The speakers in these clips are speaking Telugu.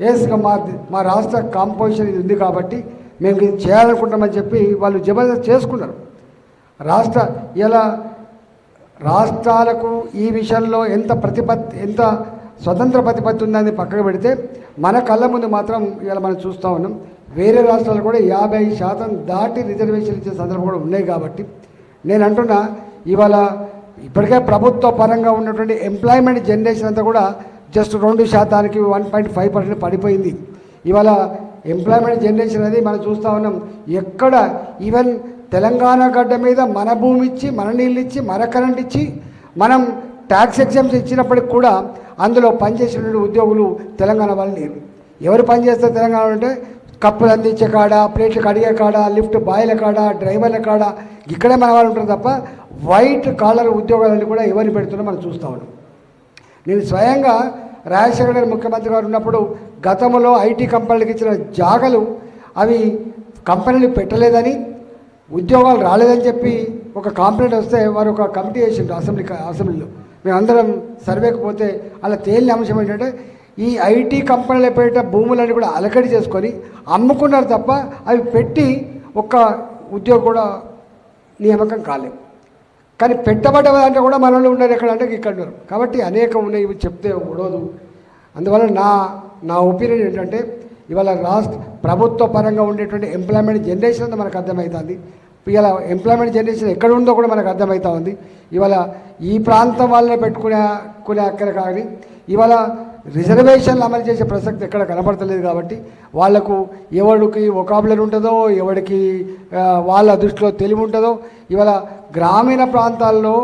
ఎస్ మా మా రాష్ట్ర కాంపోజిషన్ ఇది ఉంది కాబట్టి మేము ఇది చేయాలనుకుంటామని చెప్పి వాళ్ళు జబర్దస్త్ చేసుకున్నారు. రాష్ట్ర ఇలా రాష్ట్రాలకు ఈ విషయంలో ఎంత ప్రతిపత్తి ఎంత స్వతంత్ర ప్రతిపత్తి ఉందని పక్కకు పెడితే మన కళ్ళ ముందు మాత్రం ఇలా మనం చూస్తూ ఉన్నాం. వేరే రాష్ట్రాలు కూడా యాభై శాతం దాటి రిజర్వేషన్ ఇచ్చే సందర్భం కూడా ఉన్నాయి కాబట్టి నేను అంటున్నా ఇవాళ ఇప్పటికే ప్రభుత్వ పరంగా ఉన్నటువంటి ఎంప్లాయ్మెంట్ జనరేషన్ అంతా కూడా జస్ట్ రెండు శాతానికి వన్ పాయింట్ ఫైవ్ పర్సెంట్ పడిపోయింది. ఇవాళ ఎంప్లాయ్మెంట్ జనరేషన్ అనేది మనం చూస్తూ ఉన్నాం. ఎక్కడ ఈవెన్ తెలంగాణ గడ్డ మీద మన భూమి ఇచ్చి మన నీళ్ళు ఇచ్చి మన కరెంట్ ఇచ్చి మనం ట్యాక్స్ ఎగ్జామ్స్ ఇచ్చినప్పటికి కూడా అందులో పనిచేసిన ఉద్యోగులు తెలంగాణ వాళ్ళు లేరు. ఎవరు పనిచేస్తారు తెలంగాణ అంటే కప్పులు అందించే కాడ ప్లేట్లు కడిగే కాడ లిఫ్ట్ బాయిల కాడ డ్రైవర్ల కాడ ఇక్కడే మన వాళ్ళు ఉంటారు తప్ప వైట్ కాలర్ ఉద్యోగాలన్నీ కూడా ఎవరిని పెడుతున్నా మనం చూస్తూ ఉన్నాం. నేను స్వయంగా రాజశేఖర గారు ముఖ్యమంత్రి గారు ఉన్నప్పుడు గతంలో ఐటీ కంపెనీలకు ఇచ్చిన జాగలు అవి కంపెనీలు పెట్టలేదని ఉద్యోగాలు రాలేదని చెప్పి ఒక కాంప్లైంట్ వస్తే వారు ఒక కమిటీ వేసిండ్రు అసెంబ్లీ అసెంబ్లీలో. మేమందరం సర్వేకి పోతే అలా తేలిన అంశం ఏంటంటే ఈ ఐటీ కంపెనీలు పేరిట భూములన్నీ కూడా అలకడి చేసుకొని అమ్ముకున్నారు తప్ప అవి పెట్టి ఒక్క ఉద్యోగం కూడా నియామకం కాలేదు. కానీ పెట్టబడ్డ దాంట్లో కూడా మనలో ఉన్నారు ఎక్కడ అంటే ఇక్కడ ఉన్నారు. కాబట్టి అనేకం ఉన్నాయి ఇవి చెప్తే ఉండదు అందువల్ల నా నా ఒపీనియన్ ఏంటంటే ఇవాళ రాష్ట్ర ప్రభుత్వ పరంగా ఉండేటువంటి ఎంప్లాయ్మెంట్ జనరేషన్ అంతా మనకు అర్థమవుతుంది ఇవాళ ఎంప్లాయ్మెంట్ జనరేషన్ ఎక్కడ ఉందో కూడా మనకు అర్థమవుతా ఉంది ఇవాళ ఈ ప్రాంతం వాళ్ళనే పెట్టుకునే కొనే అక్కడ కానీ ఇవాళ రిజర్వేషన్లు అమలు చేసే ప్రసక్తి ఎక్కడ కనపడతలేదు కాబట్టి వాళ్ళకు ఎవడికి ఒకాబులర్ ఉంటుందో ఎవడికి వాళ్ళ దృష్టిలో తెలివి ఉంటుందో ఇవాళ గ్రామీణ ప్రాంతాల్లో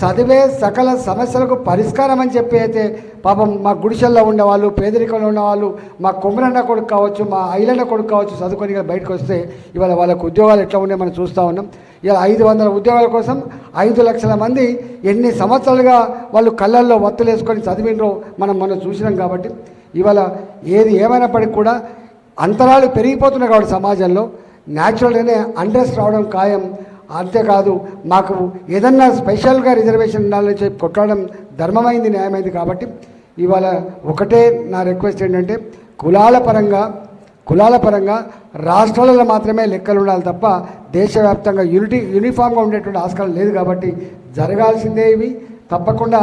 చదివే సకల సమస్యలకు పరిష్కారం అని చెప్పి అయితే పాపం మా గుడిసెల్లో ఉండేవాళ్ళు పేదరికంలో ఉన్నవాళ్ళు మా కుమ్మరన్న కొడుకు కావచ్చు మా ఐలన్న కొడుకు కావచ్చు చదువుకొని బయటకు వస్తే ఇవాళ వాళ్ళకు ఉద్యోగాలు ఎట్లా ఉన్నాయో మనం చూస్తూ ఉన్నాం. ఇలా ఐదు వందల ఉద్యోగాల కోసం ఐదు లక్షల మంది ఎన్ని సంవత్సరాలుగా వాళ్ళు కళ్ళల్లో వత్తులు వేసుకొని చదివినరో మనం మనం చూసినాం కాబట్టి ఇవాళ ఏది ఏమైనప్పటికీ కూడా అంతరాలు పెరిగిపోతున్నాయి కాబట్టి సమాజంలో. న్యాచురల్గానే అండ్రెస్ట్ రావడం ఖాయం. అంతేకాదు మాకు ఏదన్నా స్పెషల్గా రిజర్వేషన్ ఉండాలని చెప్పి కొట్టడం ధర్మమైంది న్యాయమైంది కాబట్టి ఇవాళ ఒకటే నా రిక్వెస్ట్ ఏంటంటే కులాల పరంగా కులాల పరంగా రాష్ట్రాలలో మాత్రమే లెక్కలు ఉండాలి తప్ప దేశవ్యాప్తంగా యూనిటీ యూనిఫామ్గా ఉండేటువంటి ఆస్కారం లేదు కాబట్టి జరగాల్సిందే ఇవి. తప్పకుండా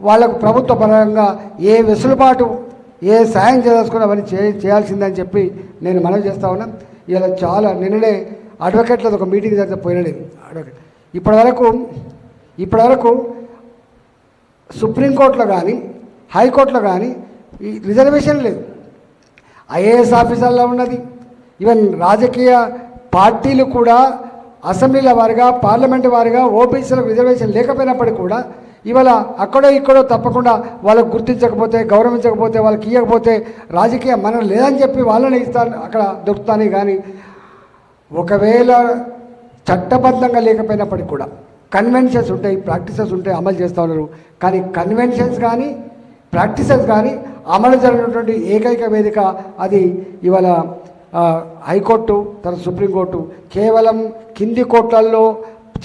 వాళ్ళకు ప్రభుత్వ పరంగా ఏ వెసులుబాటు ఏ సాయం చేయదలుచుకున్నా అవన్నీ చే చేయాల్సిందని చెప్పి నేను మనవి చేస్తా ఉన్నా. ఇలా చాలా నిన్ననే అడ్వకేట్లతో ఒక మీటింగ్ జరిగితే పోయినా అడ్వకేట్. ఇప్పటివరకు ఇప్పటివరకు సుప్రీంకోర్టులో కానీ హైకోర్టులో కానీ ఈ రిజర్వేషన్ లేదు. ఐఏఎస్ ఆఫీసర్లో ఉన్నది. ఈవెన్ రాజకీయ పార్టీలు కూడా అసెంబ్లీల వారిగా పార్లమెంట్ వారిగా ఓబీసీలకు రిజర్వేషన్ లేకపోయినప్పటికీ కూడా ఇవాళ అక్కడో ఇక్కడో తప్పకుండా వాళ్ళకు గుర్తించకపోతే గౌరవించకపోతే వాళ్ళకి ఇవ్వకపోతే రాజకీయ మనం లేదని చెప్పి వాళ్ళని ఇస్తాను అక్కడ దొరుకుతాను కానీ ఒకవేళ చట్టబద్ధంగా లేకపోయినప్పటికీ కూడా కన్వెన్షన్స్ ఉంటాయి ప్రాక్టీసెస్ ఉంటాయి అమలు చేస్తూ ఉన్నారు. కానీ కన్వెన్షన్స్ కానీ ప్రాక్టీసెస్ కానీ అమలు జరిగినటువంటి ఏకైక వేదిక అది ఇవాళ హైకోర్టు తర్వాత సుప్రీంకోర్టు. కేవలం కింది కోర్టులలో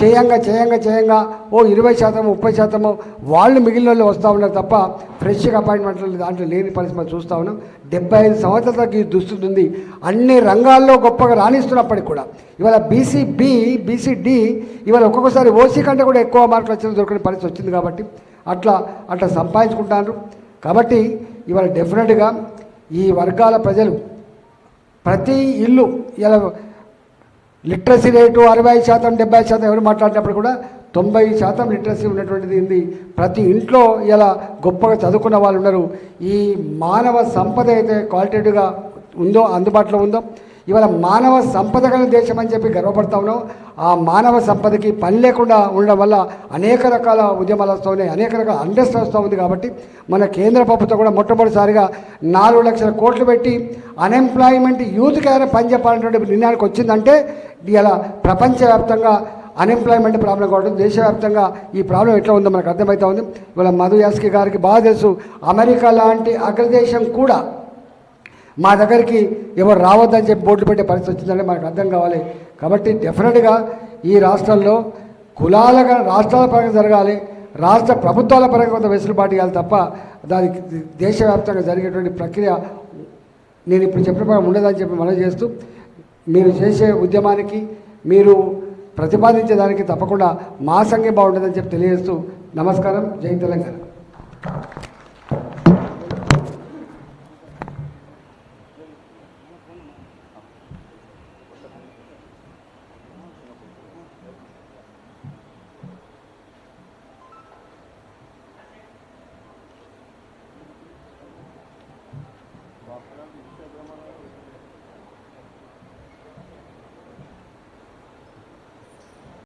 చేయంగా చేయంగా చేయంగా ఓ ఇరవై శాతం ముప్పై శాతము వాళ్ళు మిగిలిన వాళ్ళు వస్తూ ఉన్నారు తప్ప ఫ్రెష్గా అపాయింట్మెంట్లు దాంట్లో లేని పరిస్థితి మనం చూస్తూ ఉన్నాం. డెబ్బై ఐదు సంవత్సరాలకి ఈ అన్ని రంగాల్లో గొప్పగా రాణిస్తున్నప్పటికి కూడా. ఇవాళ బీసీ బి బీసీ డి ఇవాళ ఒక్కొక్కసారి ఓసీ కంటే కూడా ఎక్కువ మార్కులు వచ్చిన దొరికిన పరిస్థితి వచ్చింది కాబట్టి అట్లా అట్లా సంపాదించుకుంటారు. కాబట్టి ఇవాళ డెఫినెట్గా ఈ వర్గాల ప్రజలు ప్రతి ఇల్లు ఇలా లిటరసీ రేటు అరవై శాతం డెబ్బై శాతం ఎవరు మాట్లాడినప్పుడు కూడా తొంభై శాతం లిటరసీ ఉన్నటువంటిది ఉంది. ప్రతి ఇంట్లో ఇలా గొప్పగా చదువుకున్న వాళ్ళు ఉన్నారు. ఈ మానవ సంపద అయితే క్వాలిటేటివ్గా ఉందో అందుబాటులో ఉందో ఇవాళ మానవ సంపద కలిగిన దేశం అని చెప్పి గర్వపడతా ఉన్నాం ఆ మానవ సంపదకి పని లేకుండా ఉండడం వల్ల అనేక రకాల ఉద్యమాలు వస్తూ ఉన్నాయి అనేక రకాల అండర్స్ట్ వస్తూ ఉంది కాబట్టి మన కేంద్ర ప్రభుత్వం కూడా మొట్టమొదటిసారిగా నాలుగు లక్షల కోట్లు పెట్టి అన్ఎంప్లాయ్మెంట్ యూత్కి ఏదైనా పని చెప్పాలనేటువంటి నిర్ణయానికి వచ్చిందంటే ఇలా ప్రపంచవ్యాప్తంగా అన్ఎంప్లాయ్మెంట్ ప్రాబ్లం కావడం దేశవ్యాప్తంగా ఈ ప్రాబ్లం ఎట్లా ఉందో మనకు అర్థమవుతా ఉంది. ఇవాళ మధు యాస్కి గారికి బాగా తెలుసు అమెరికా లాంటి అగ్రదేశం కూడా మా దగ్గరికి ఎవరు రావద్దని చెప్పి బోర్డు పెట్టే పరిస్థితి వచ్చిందని మనకు అర్థం కావాలి. కాబట్టి డెఫినెట్గా ఈ రాష్ట్రంలో కులాలుగా రాష్ట్రాల పరంగా జరగాలి. రాష్ట్ర ప్రభుత్వాల పరంగా కొంత వెసులుబాటు ఇవ్వాలి తప్ప దానికి దేశవ్యాప్తంగా జరిగేటువంటి ప్రక్రియ నేను ఇప్పుడు చెప్పిన ప్రకారం ఉండదని చెప్పి మనం చేస్తూ మీరు చేసే ఉద్యమానికి మీరు ప్రతిపాదించేదానికి తప్పకుండా మా సంఘం బాగుంటుందని చెప్పి తెలియజేస్తూ నమస్కారం. జై తెలంగాణ.